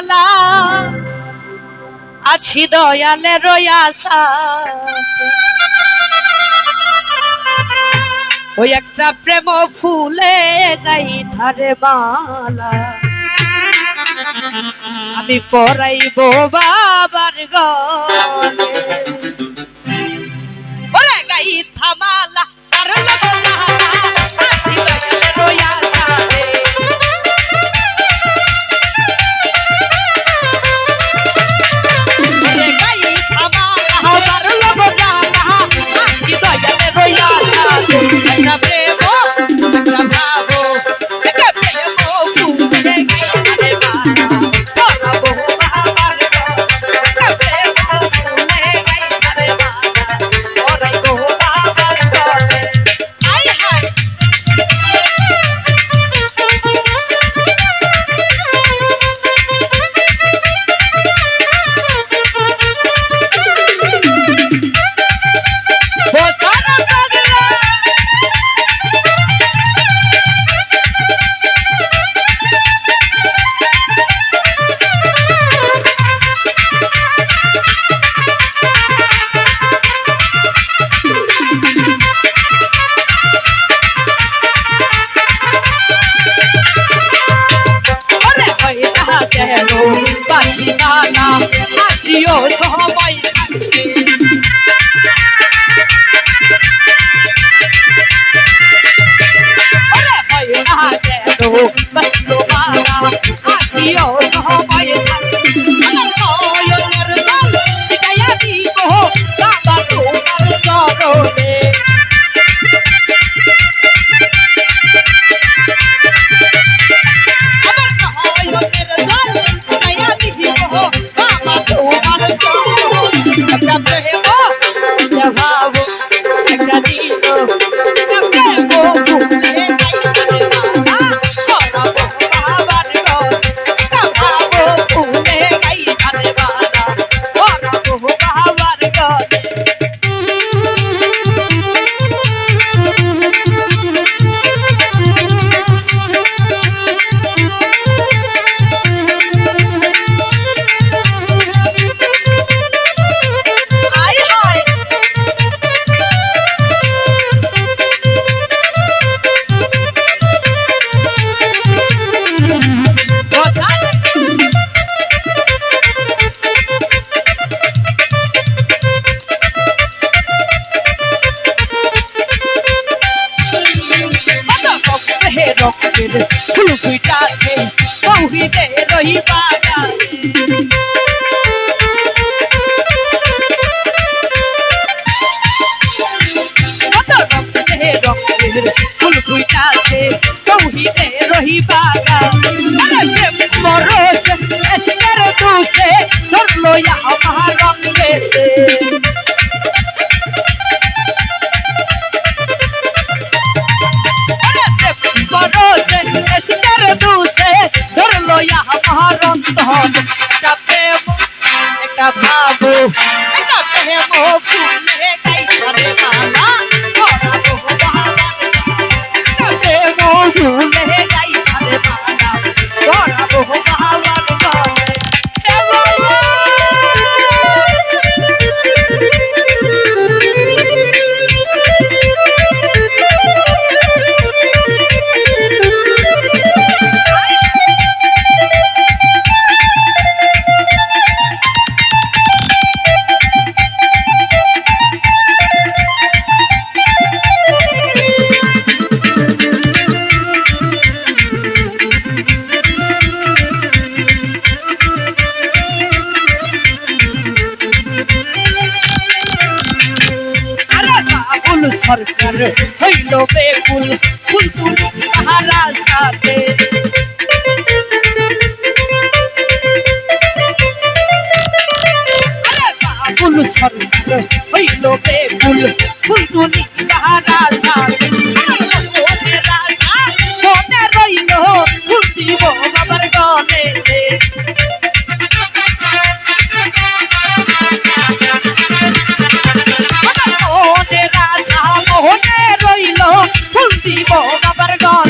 জালা আছি দয়ালে রয়াসা ওই একটা প্রেম ফুলে গাই ধারে বালা আমি পড়াইব বাবার গলে। গাই থামালা। pastor. রক্তের সুলুকুইটাতে তৌহিদে রহিবা রক্তের ফুলকুইটাতে তৌহিদে রহিবা মরস এসকের দুসে ধরলো ইয়া অন্ত হব। একটা প্রেম একটা ভাব একটা প্রেম কোন সরকার হইল বেকুল ফুলতুল তাহারা সাথে। কোন সরকার হইল বেকুল তাহারা সাথে। রইল খুলছি বাবার ঘর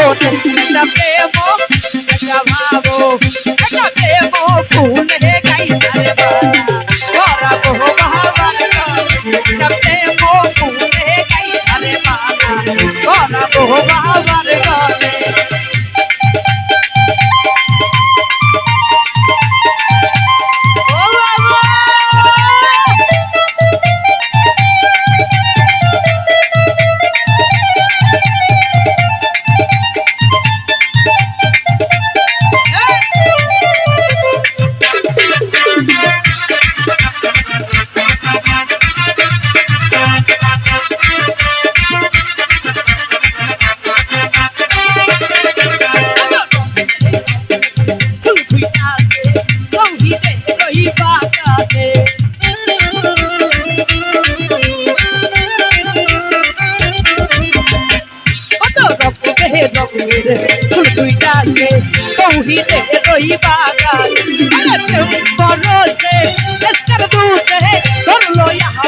চরণে একটা প্রেম একটা ভাবো একটা প্রেম ফুলে গাইতারে বাবা করাবো বাবার একটা প্রেম কৌহিতে রই বাগান। করছে এসকার দুসে ধরলো ইহা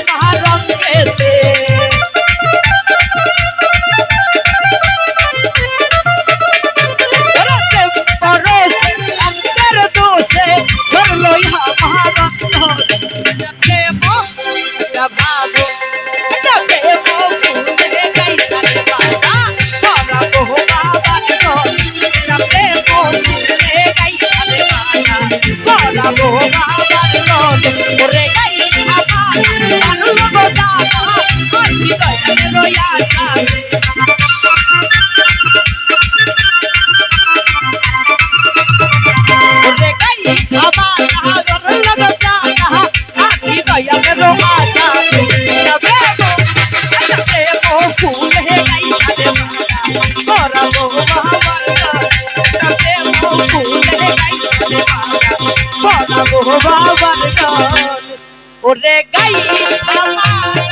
বাবার ওরে গাই বাবা